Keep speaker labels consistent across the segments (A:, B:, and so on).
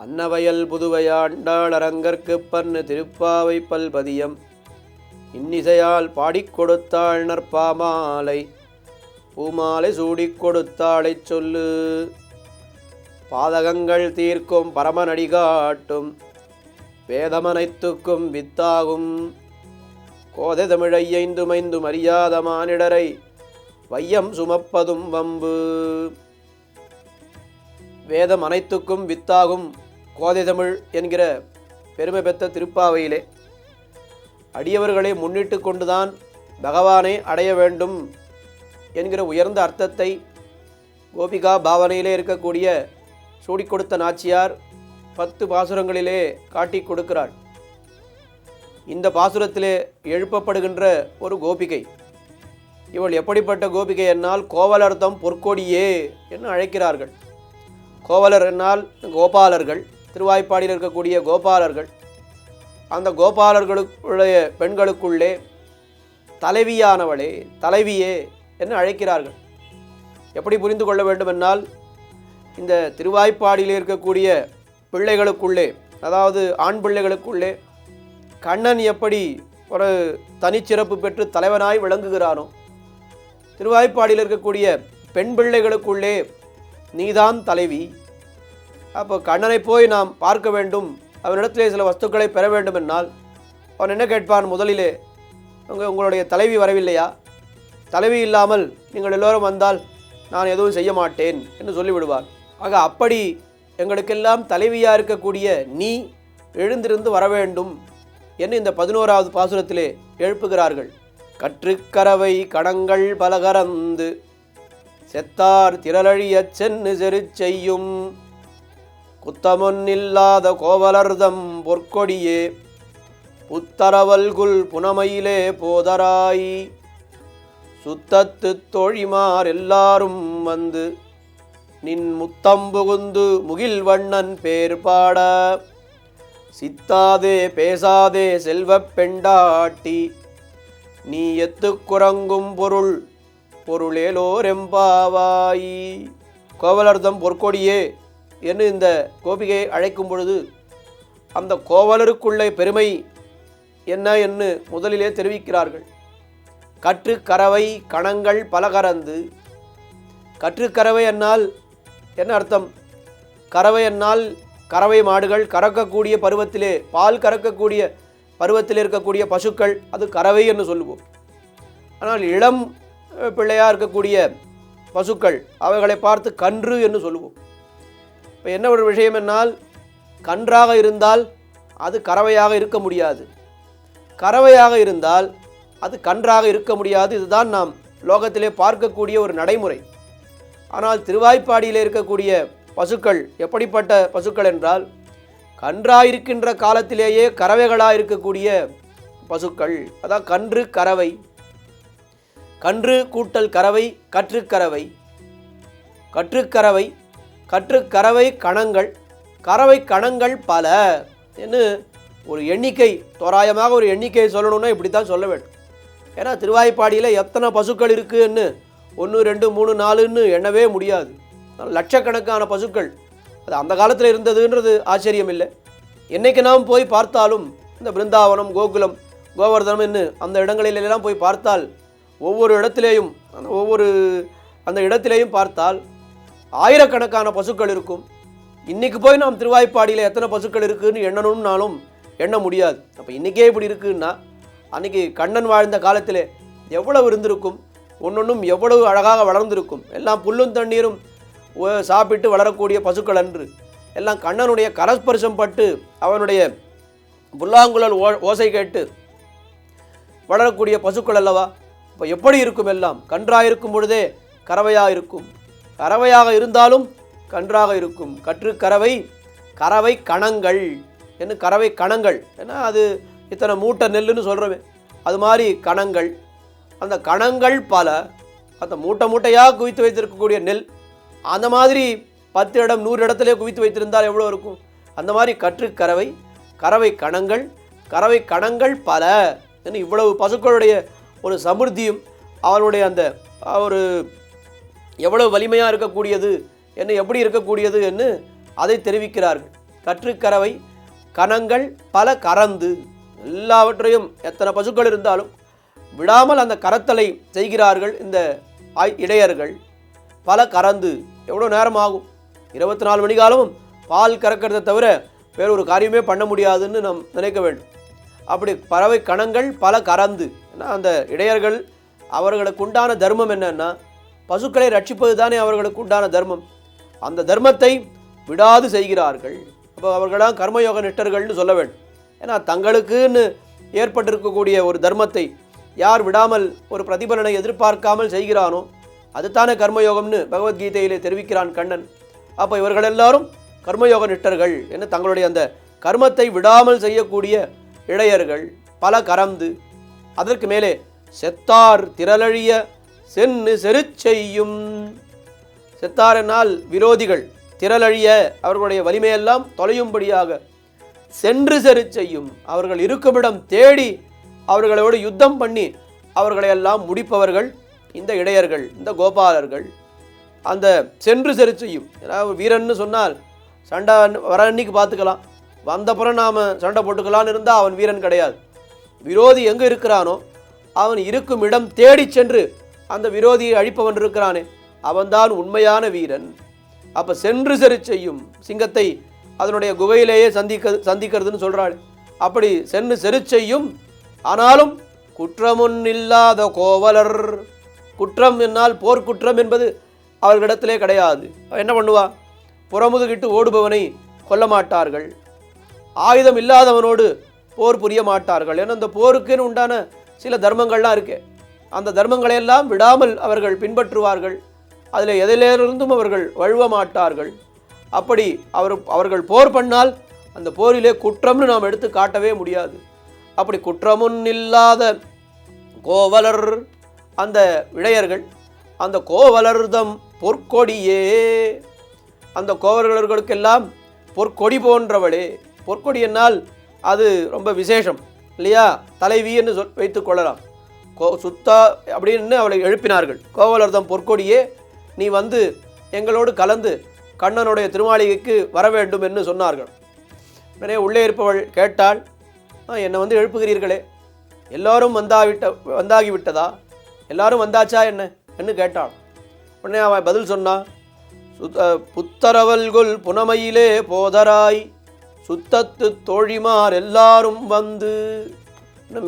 A: அன்னவயல் புதுவையாண்டாள் அரங்கற்கு பன்னு திருப்பாவை பல்பதியம். இன்னிசையால் பாடிக் கொடுத்தாள் நற்பாமாலை பூமாலை சூடிக் கொடுத்தாளைச் சொல்லு. பாதகங்கள் தீர்க்கும் பரமனடி காட்டும் வேதமனைத்துக்கும் வித்தாகும். கோதை தமிழையைந்துமைந்து மரியாத மானிடரை வையம் சுமப்பதும் வம்பு. வேதம் அனைத்துக்கும் வித்தாகும் கோதை தமிழ் என்கிற பெருமை பெற்ற திருப்பாவையிலே அடியவர்களை முன்னிட்டு கொண்டுதான் பகவானை அடைய வேண்டும் என்கிற உயர்ந்த அர்த்தத்தை கோபிகா பாவனையிலே இருக்கக்கூடிய சூடிக் கொடுத்த நாச்சியார் பத்து பாசுரங்களிலே காட்டிக் கொடுக்கிறாள். இந்த பாசுரத்திலே எழுப்பப்படுகின்ற ஒரு கோபிகை. இவள் எப்படிப்பட்ட கோபிகை என்னால் கோவலர்தம் பொற்கொடியே என்று அழைக்கிறார்கள். கோவலர் என்னால் கோபாலர்கள் திருவாய்ப்பாடியில் இருக்கக்கூடிய கோபாலர்கள் அந்த கோபாலர்களுடைய பெண்களுக்குள்ளே தலைவியானவளே தலைவியே என்று அழைக்கிறார்கள். எப்படி புரிந்து கொள்ள வேண்டுமென்றால் இந்த திருவாய்ப்பாடியில் இருக்கக்கூடிய பிள்ளைகளுக்குள்ளே அதாவது ஆண் பிள்ளைகளுக்குள்ளே கண்ணன் எப்படி ஒரு தனிச்சிறப்பு பெற்று தலைவனாய் விளங்குகிறானோ திருவாய்ப்பாடியில் இருக்கக்கூடிய பெண் பிள்ளைகளுக்குள்ளே நீதான் தலைவி அப்போ கண்ணனை போய் நாம் பார்க்க வேண்டும். அவனிடத்திலே சில வஸ்துக்களை பெற வேண்டும் என்னால். அவன் என்ன கேட்பான் முதலிலே? உங்கள் உங்களுடைய தலைவி வரவில்லையா? தலைவி இல்லாமல் நீங்கள் எல்லோரும் வந்தால் நான் எதுவும் செய்ய மாட்டேன் என்று சொல்லிவிடுவார் ஆக அப்படி எங்களுக்கெல்லாம் தலைவியாக இருக்கக்கூடிய நீ எழுந்திருந்து வர வேண்டும் என்று இந்த பதினோராவது பாசுரத்திலே எழுப்புகிறார்கள். கற்றுக்கரவை கணங்கள் பலகரந்து செத்தார் திரளழியச் சென்னு செரு செய்யும். குத்தமொன்னில்லாத கோவலர்தம் பொற்கொடியே புத்தரவல்குல் புனமையிலே போதராய். சுத்தத்து தோழிமார் எல்லாரும் வந்து நின் முத்தம் புகுந்து முகில் வண்ணன் பேர் பாட சித்தாதே பேசாதே செல்வப் பெண்டாட்டி. நீ எத்துக்குறங்கும் பொருள் பொருளேலோரெம்பாவாயி கோவலர்தம் பொற்கொடியே என்று இந்த கோபிகையை அழைக்கும் பொழுது அந்த கோவலருக்குள்ளே பெருமை என்ன என்று முதலிலே தெரிவிக்கிறார்கள். கற்று கறவை கணங்கள் பலகரந்து கற்றுக்கறவை என்னால் என்ன அர்த்தம்? கறவை என்னால் கறவை மாடுகள் கறக்கக்கூடிய பருவத்திலே பால் கறக்கக்கூடிய பருவத்தில் இருக்கக்கூடிய பசுக்கள் அது கறவை என்று சொல்லுவோம். ஆனால் இளம் பிள்ளையாக இருக்கக்கூடிய பசுக்கள் அவைகளை பார்த்து கன்று என்று சொல்லுவோம். இப்போ என்ன ஒரு விஷயம் என்னால் கன்றாக இருந்தால் அது கறவையாக இருக்க முடியாது. கறவையாக இருந்தால் அது கன்றாக இருக்க முடியாது. இதுதான் நாம் லோகத்திலே பார்க்கக்கூடிய ஒரு நடைமுறை. ஆனால் திருவாய்ப்பாடியில் இருக்கக்கூடிய பசுக்கள் எப்படிப்பட்ட பசுக்கள் என்றால் கன்றாயிருக்கின்ற காலத்திலேயே கறவைகளாக இருக்கக்கூடிய பசுக்கள் அதான் கன்று கறவை. கன்று கூட்டல் கறவை கற்றுக்கறவை. கற்றுக்கறவை கற்றுக்கறவை கணங்கள் கறவை கணங்கள் பல. என்று ஒரு எண்ணிக்கை தோராயமாக ஒரு எண்ணிக்கையை சொல்லணும்னா இப்படி தான் சொல்ல வேண்டும். ஏன்னா திருவாய்ப்பாடியில் எத்தனை பசுக்கள் இருக்குன்னு ஒன்று ரெண்டு மூணு நாலுன்னு எண்ணவே முடியாது. லட்சக்கணக்கான பசுக்கள். அது அந்த காலத்தில் இருந்ததுன்றது ஆச்சரியம் இல்லை. என்னைக்கு நாம் போய் பார்த்தாலும் இந்த பிருந்தாவனம் கோகுலம் கோவர்தனம் என்று அந்த இடங்களிலெல்லாம் போய் பார்த்தால் ஒவ்வொரு இடத்திலேயும் அந்த ஒவ்வொரு அந்த இடத்திலேயும் பார்த்தால் ஆயிரக்கணக்கான பசுக்கள் இருக்கும். இன்றைக்கி போய் நாம் திருவாய்ப்பாடியில் எத்தனை பசுக்கள் இருக்குதுன்னு எண்ணணும்னாலும் எண்ண முடியாது. அப்போ இன்றைக்கே இப்படி இருக்குன்னா அன்னைக்கு கண்ணன் வாழ்ந்த காலத்திலே எவ்வளவு இருந்திருக்கும்? ஒன்றொன்றும் எவ்வளவு அழகாக வளர்ந்திருக்கும்? எல்லாம் புல்லும் தண்ணீரும் சாப்பிட்டு வளரக்கூடிய பசுக்கள் அன்று. எல்லாம் கண்ணனுடைய கரஸ்பர்சம் பட்டு அவனுடைய புல்லாங்குழல் ஓ ஓசை கேட்டு வளரக்கூடிய பசுக்கள் அல்லவா? இப்போ எப்படி இருக்கும் எல்லாம்? கன்றாக இருக்கும் பொழுதே கறவையாக இருக்கும் கறவையாக இருந்தாலும் கன்றாக இருக்கும். கற்று கறவை கறவை கணங்கள். என்ன கறவை கணங்கள்? ஏன்னா அது இத்தனை மூட்டை நெல்லுன்னு சொல்கிறோமே அது மாதிரி கணங்கள். அந்த கணங்கள் பல. அந்த மூட்டை மூட்டையாக குவித்து வைத்திருக்கக்கூடிய நெல். அந்த மாதிரி பத்து இடம் நூறு இடத்துல குவித்து வைத்திருந்தால் எவ்வளோ இருக்கும்? அந்த மாதிரி கற்று கறவை கறவை கணங்கள். கறவை கணங்கள் பல. என்று இவ்வளவு பசுக்களுடைய ஒரு சமிருத்தியும் அவனுடைய அந்த ஒரு எவ்வளவு வலிமையாக இருக்கக்கூடியது என்ன எப்படி இருக்கக்கூடியது என்று அதை தெரிவிக்கிறார்கள். கற்றுக்கறவை கணங்கள் பல கறந்து எல்லாவற்றையும் எத்தனை பசுக்கள் இருந்தாலும் விடாமல் அந்த கரத்தலை செய்கிறார்கள் இந்த ஆய்- இடையர்கள். பல கறந்து எவ்வளோ நேரம் ஆகும் இருபத்தி நாலு மணி காலமும் பால் கறக்கிறதை தவிர வேறு ஒரு காரியமே பண்ண முடியாதுன்னு நாம் நினைக்க வேண்டும். அப்படி பறவை கணங்கள் பல கறந்து ஏன்னா அந்த இடையர்கள் அவர்களுக்கு உண்டான தர்மம் என்னன்னா பசுக்களை ரட்சிப்பது தானே அவர்களுக்கு உண்டான தர்மம். அந்த தர்மத்தை விடாது செய்கிறார்கள். அப்போ அவர்களாம் கர்மயோக நிஷ்டர்கள்னு சொல்ல வேண்டும். ஏன்னா தங்களுக்குன்னு ஏற்பட்டிருக்கக்கூடிய ஒரு தர்மத்தை யார் விடாமல் ஒரு பிரதிபலனை எதிர்பார்க்காமல் செய்கிறானோ அதுதானே கர்மயோகம்னு பகவத்கீதையிலே தெரிவிக்கிறான் கண்ணன். அப்போ இவர்கள் எல்லாரும் கர்மயோக நிஷ்டர்கள் என்று தங்களுடைய அந்த கர்மத்தை விடாமல் செய்யக்கூடிய இளையர்கள் பல கறந்து அதற்கு மேலே செத்தார் திரளழிய சென்னு செரு செய்யும். செத்தாரனால் விரோதிகள் திரளழிய அவர்களுடைய வலிமையெல்லாம் தொலையும்படியாக சென்று செரு செய்யும். அவர்கள் இருக்குமிடம் தேடி அவர்களோடு யுத்தம் பண்ணி அவர்களை எல்லாம் முடிப்பவர்கள் இந்த இடையர்கள் இந்த கோபாலர்கள். அந்த சென்று செரு செய்யும். ஏன்னா வீரன்னு சொன்னால் சண்டை வர அன்னைக்கு பார்த்துக்கலாம். வந்தப்புறம் நாம் சண்டை போட்டுக்கலான்னு இருந்தால் அவன் வீரன் கிடையாது. விரோதி எங்கே இருக்கிறானோ அவன் இருக்கும் இடம் தேடி சென்று அந்த விரோதியை அழிப்பவன் இருக்கிறானே அவன்தான் உண்மையான வீரன். அப்போ சென்று செரு செய்யும் சிங்கத்தை அதனுடைய குகையிலேயே சந்திக்க சந்திக்கிறதுன்னு சொல்கிறாள் அப்படி சென்று செரு செய்யும் ஆனாலும் குற்றமுன் இல்லாத கோவலர். குற்றம் என்னால் போர்க்குற்றம் என்பது அவர்களிடத்திலே கிடையாது. என்ன பண்ணுவா? புறமுதுகிட்டு ஓடுபவனை கொல்ல மாட்டார்கள். ஆயுதம் இல்லாதவனோடு போர் புரிய மாட்டார்கள். ஏன்னா அந்த போருக்குன்னு உண்டான சில தர்மங்கள்லாம் இருக்கு. அந்த தர்மங்களையெல்லாம் விடாமல் அவர்கள் பின்பற்றுவார்கள். அதில் எதிலிருந்தும் அவர்கள் வழுவ மாட்டார்கள் அப்படி அவர் அவர்கள் போர் பண்ணால் அந்த போரிலே குற்றம்னு நாம் எடுத்து காட்டவே முடியாது. அப்படி குற்றமுன் இல்லாத கோவலர் அந்த இளையர்கள் அந்த கோவலர்தம் பொற்கொடியே. அந்த கோவலர்களுக்கெல்லாம் பொற்கொடி போன்றவளே. பொற்கொடி என்னால் அது ரொம்ப விசேஷம் இல்லையா? தலைவி என்று சொல் வைத்துக் கொள்ளலாம். கோ சுத்தா அப்படின்னு அவளை எழுப்பினார்கள். கோவலர்தம் பொற்கொடியே நீ வந்து எங்களோடு கலந்து கண்ணனுடைய திருமாளிகைக்கு வர வேண்டும் என்று சொன்னார்கள். உடனே உள்ளே இருப்பவள் கேட்டாள் என்னை வந்து எழுப்புகிறீர்களே. எல்லோரும் வந்தாவிட்ட வந்தாகிவிட்டதா? எல்லாரும் வந்தாச்சா என்ன? என்று கேட்டாள். உடனே அவன் பதில் சொன்னான் சுத்த புத்தரவல்குள் புனமையிலே போதராய் சுத்தத்து தோழிமார் எல்லாரும் வந்து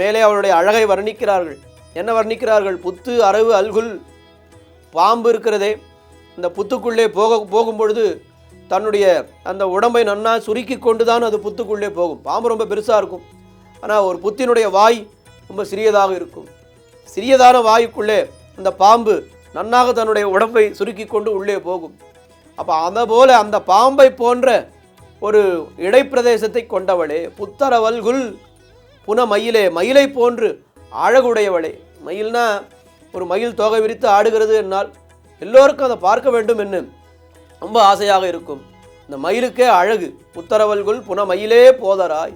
A: மேலே அவளுடைய அழகை வர்ணிக்கிறார்கள். என்ன வர்ணிக்கிறார்கள்? புத்து அரவு அல்குல். பாம்பு இருக்கிறதே. இந்த புத்துக்குள்ளே போக போகும்பொழுது தன்னுடைய அந்த உடம்பை நன்னா சுருக்கி கொண்டு தான் அது புத்துக்குள்ளே போகும். பாம்பு ரொம்ப பெருசாக இருக்கும். ஆனால் ஒரு புத்தினுடைய வாய் ரொம்ப சிறியதாக இருக்கும். சிறியதான வாய்க்குள்ளே அந்த பாம்பு நன்னாக தன்னுடைய உடம்பை சுருக்கி கொண்டு உள்ளே போகும். அப்போ அதை போல அந்த பாம்பை போன்ற ஒரு இடைப்பிரதேசத்தை கொண்டவளே புத்தரவல்குல் புன மயிலே மயிலை போன்று அழகுடையவளே. மயில்னா ஒரு மயில் தோகை விரித்து ஆடுகிறது என்னால் எல்லோருக்கும் அதை பார்க்க வேண்டும் என்று ரொம்ப ஆசையாக இருக்கும். இந்த மயிலுக்கே அழகு. புத்தரவல்குல் புன மயிலே போதராய்.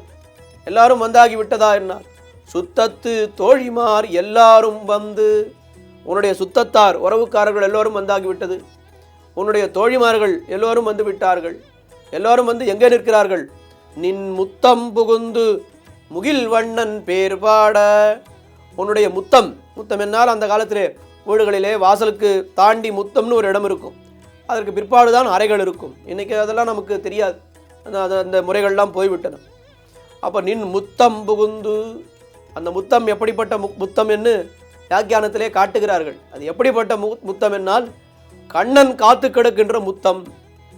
A: எல்லாரும் வந்தாகி விட்டதா என்னால்? சுத்தத்து தோழிமார் எல்லாரும் வந்து. உன்னுடைய சுத்தத்தார் உறவுக்காரர்கள் எல்லோரும் வந்தாகி விட்டது. உன்னுடைய தோழிமார்கள் எல்லோரும் வந்து விட்டார்கள். எல்லோரும் வந்து எங்கே நிற்கிறார்கள்? நின் முத்தம் புகுந்து முகில் வண்ணன் பேர் பாட. உன்னுடைய முத்தம். முத்தம் என்னால் அந்த காலத்திலே வீடுகளிலே வாசலுக்கு தாண்டி முத்தம்னு ஒரு இடம் இருக்கும். அதற்கு பிற்பாடு தான் அறைகள் இருக்கும். இன்றைக்கி அதெல்லாம் நமக்கு தெரியாது. அந்த அந்த- அந்த முறைகள்லாம் போய்விட்டன. அப்போ நின் முத்தம் புகுந்து அந்த முத்தம் எப்படிப்பட்ட மு முத்தம் என்று வியாக்கியானத்திலே காட்டுகிறார்கள். அது எப்படிப்பட்ட மு முத்தம் என்னால்? கண்ணன் காத்து கிடக்கின்ற முத்தம்.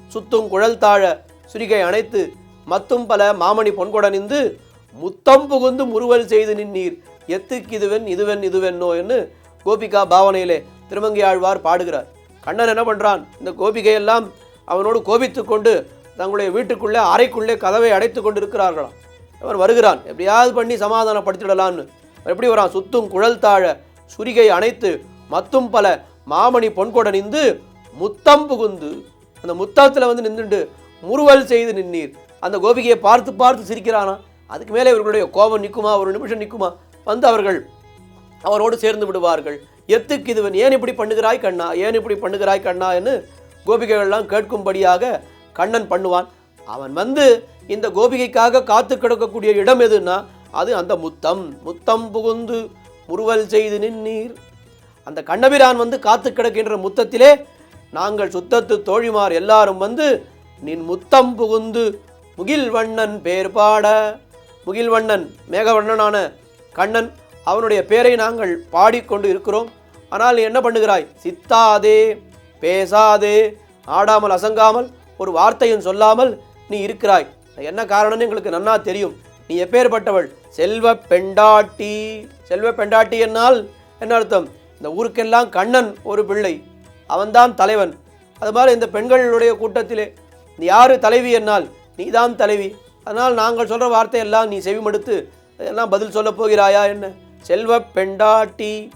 A: சுத்தும் குழல் தாழ சுரிகை அணைத்து மத்தும் பல மாமணி பொன்கொடனிந்து முத்தம் புகுந்து முறுவல் செய்து நின்னீர். எத்துக்கு இதுவென் இதுவென் இதுவென்னோ என்று கோபிகா பாவனையிலே திருமங்கி ஆழ்வார் பாடுகிறார். கண்ணன் என்ன பண்ணுறான் இந்த கோபிகையெல்லாம் அவனோடு கோபித்து கொண்டு தங்களுடைய வீட்டுக்குள்ளே அறைக்குள்ளே கதவை அடைத்து கொண்டு இருக்கிறார்களாம் அவன் வருகிறான். எப்படியாவது பண்ணி சமாதானப்படுத்திடலான்னு. எப்படி வரான்? சுத்தும் குழல் தாழ சுரிகை அணைத்து மத்தும் பல மாமணி பொன்கொடனிந்து முத்தம் புகுந்து அந்த முத்தத்தில் வந்து நின்றுண்டு முறுவல் செய்து நின்னீர். அந்த கோபிகையை பார்த்து பார்த்து சிரிக்கிறானா? அதுக்கு மேலே இவர்களுடைய கோபம் நிற்குமா ஒரு நிமிஷம் நிற்குமா வந்து அவர்கள் அவரோடு சேர்ந்து விடுவார்கள். எத்துக்கு இதுவன் ஏன் இப்படி பண்ணுகிறாய் கண்ணா? ஏன் இப்படி பண்ணுகிறாய் கண்ணா? என்று கோபிகைகள்லாம் கேட்கும்படியாக கண்ணன் பண்ணுவான். அவன் வந்து இந்த கோபிகைக்காக காத்து கிடக்கக்கூடிய இடம் எதுன்னா அது அந்த முத்தம். முத்தம் புகுந்து முறுவல் செய்து நின்னீர். அந்த கண்ணபிரான் வந்து காத்து கிடக்கின்ற முத்தத்திலே நாங்கள் சுத்தத்து தோழிமார் எல்லாரும் வந்து நின் முத்தம் புகுந்து முகில்வண்ணன் பேர் பாட. முகில்வண்ணன் மேகவண்ணனான கண்ணன் அவனுடைய பேரை நாங்கள் பாடிக்கொண்டு இருக்கிறோம். ஆனால் நீ என்ன பண்ணுகிறாய்? சித்தாதே பேசாதே ஆடாமல் அசங்காமல் ஒரு வார்த்தையும் சொல்லாமல் நீ இருக்கிறாய். என்ன காரணம்னு எங்களுக்கு நன்னா தெரியும். நீ எப்பேற்பட்டவள்? செல்வ பெண்டாட்டி. செல்வ பெண்டாட்டி என்னால் என்ன அர்த்தம்? இந்த ஊருக்கெல்லாம் கண்ணன் ஒரு பிள்ளை. அவன்தான் தலைவன். அது மாதிரி இந்த பெண்களுடைய கூட்டத்திலே நீ யார் தலைவி என்னால்? நீதான் தலைவி. அதனால் நாங்கள் சொல்கிற வார்த்தையெல்லாம் நீ செவிமடுத்து எல்லாம் பதில் சொல்லப் போகிறாயா என்ன? செல்வ பெண்டாட்டி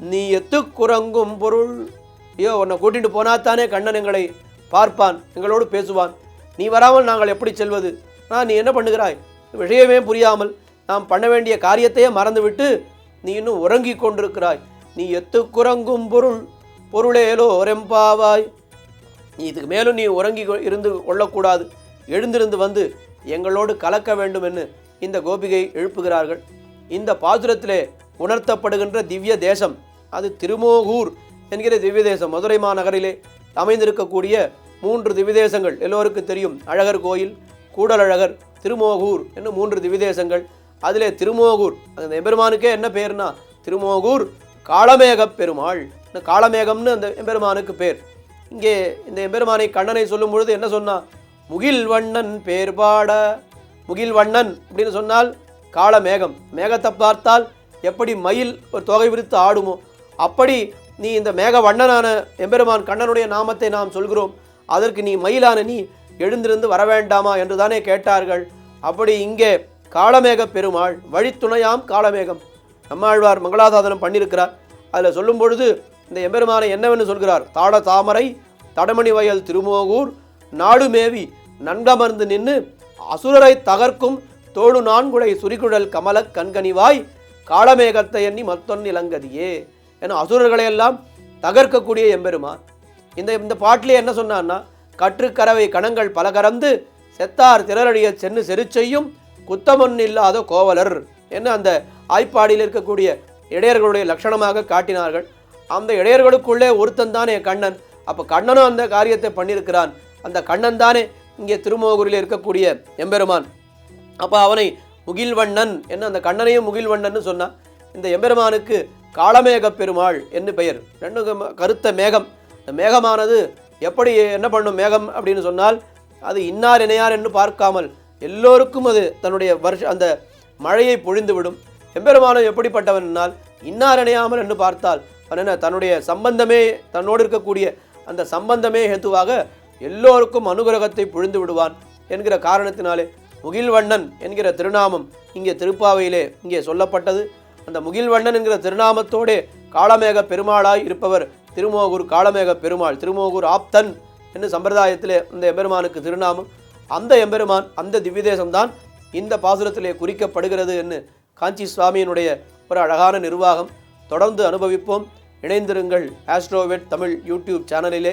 A: நீ எத்து குரங்கும் பொருள். ஐயோ உன்னை கூட்டிட்டு போனாத்தானே கண்ணன் எங்களை பார்ப்பான் எங்களோடு பேசுவான். நீ வராமல் நாங்கள் எப்படி செல்வது? நான் நீ என்ன பண்ணுகிறாய்? விஷயமே புரியாமல் நாம் பண்ண வேண்டிய காரியத்தையே மறந்துவிட்டு நீ இன்னும் உறங்கி கொண்டிருக்கிறாய். நீ எத்து குரங்கும் பொருள் பொருளேலோ ரெம்பாவாய் நீ இதுக்கு மேலும் நீ உறங்கி கொ- இருந்து கொள்ளக்கூடாது. எழுந்திருந்து வந்து எங்களோடு கலக்க வேண்டும் என்று இந்த கோபிகை எழுப்புகிறார்கள். இந்த பாசுரத்திலே உணர்த்தப்படுகின்ற திவ்ய தேசம் அது திருமோகூர் என்கிற திவ்ய தேசம். மதுரை மாநகரிலே அமைந்திருக்கக்கூடிய மூன்று திவ்ய தேசங்கள் எல்லோருக்கும் தெரியும். அழகர் கோயில் கூடலழகர் திருமோகூர் என்று மூன்று திவ்ய தேசங்கள். அதிலே திருமோகூர் அந்த எம்பெருமானுக்கே என்ன பேர்னா? திருமோகூர் காளமேகப் பெருமாள். இந்த காளமேகம்னு அந்த எம்பெருமானுக்கு பேர். இங்கே இந்த எம்பெருமானை கண்ணனை சொல்லும் பொழுது என்ன சொன்னா? முகில் வண்ணன் பேர்பாட முகில் வண்ணன் அப்படின்னு சொன்னால் காளமேகம். மேகத்தை பார்த்தால் எப்படி மயில் ஒரு தொகை விரித்து ஆடுமோ அப்படி நீ இந்த மேக வண்ணனான எம்பெருமான் கண்ணனுடைய நாமத்தை நாம் சொல்கிறோம். அதற்கு நீ மயிலான நீ எழுந்திருந்து வர வேண்டாமா என்று தானே கேட்டார்கள். அப்படி இங்கே காளமேக பெருமாள் வழித்துணையாம் காளமேகம். நம்மாழ்வார் மங்களாசாதனம் பண்ணியிருக்கிறார். அதில் சொல்லும் பொழுது இந்த எம்பெருமானை என்னவென்று சொல்கிறார்? தாட தாமரை தடமணி வயல் திருமோகூர் நாடுமேவி நன்கமர்ந்து நின்று அசுரரை தகர்க்கும் தோடு நான்குடை சுரிகுழல் கமலக் கண்கனிவாய் காளமேகத்தை எண்ணி மத்தொன் இளங்கதியே என அசுரர்களை எல்லாம் தகர்க்கக்கூடிய எம்பெருமான். இந்த இந்த பாட்டிலே என்ன சொன்னான்னா கற்றுக்கரவை கணங்கள் பல கறந்து செத்தார் திரளடிய சென்னு செருச்செய்யும் குத்தமன் இல்லாத கோவலர் என்ன அந்த ஆய்ப்பாடியில் இருக்கக்கூடிய இடையர்களுடைய லட்சணமாக காட்டினார்கள். அந்த இடையர்களுக்குள்ளே ஒருத்தன் தானே கண்ணன். அப்போ கண்ணனும் அந்த காரியத்தை பண்ணியிருக்கிறான். அந்த கண்ணன் தானே இங்கே திருமோகூரில் இருக்கக்கூடிய எம்பெருமான். அப்போ அவனை முகில்வண்ணன் என்ன அந்த கண்ணனையும் முகில்வண்ணன்னு சொன்னான் இந்த எம்பெருமானுக்கு காலமேக பெருமாள் என்று பெயர். ரெண்டு கருத்த மேகம். இந்த மேகமானது எப்படி என்ன பண்ணும் மேகம் அப்படின்னு சொன்னால் அது இன்னார் இணையார் என்று பார்க்காமல் எல்லோருக்கும் அது தன்னுடைய வருஷ அந்த மழையை பொழிந்துவிடும். எம்பெருமானம் எப்படிப்பட்டவன் என்னால் இன்னார் இணையாமல் என்று பார்த்தால் அவன் என்ன தன்னுடைய சம்பந்தமே தன்னோடு இருக்கக்கூடிய அந்த சம்பந்தமே ஹேத்துவாக எல்லோருக்கும் அனுகிரகத்தை பொழிந்து விடுவான் என்கிற காரணத்தினாலே முகில்வண்ணன் என்கிற திருநாமம் இங்கே திருப்பாவையிலே இங்கே சொல்லப்பட்டது. அந்த முகில்வண்ணன் என்கிற திருநாமத்தோடே காளமேக பெருமாளாய் இருப்பவர் திருமோகூர் காளமேக பெருமாள் திருமோகூர் ஆப்தன் என்று சம்பிரதாயத்திலே அந்த எம்பெருமானுக்கு திருநாமம். அந்த எம்பெருமான் அந்த திவ்யதேசம்தான் இந்த பாசுரத்திலே குறிக்கப்படுகிறது என்று காஞ்சி சுவாமியினுடைய ஒரு அழகான நிர்வாகம். தொடர்ந்து அனுபவிப்போம். இணைந்திருங்கள் ஆஸ்ட்ரோவெட் தமிழ் யூடியூப் சேனலிலே.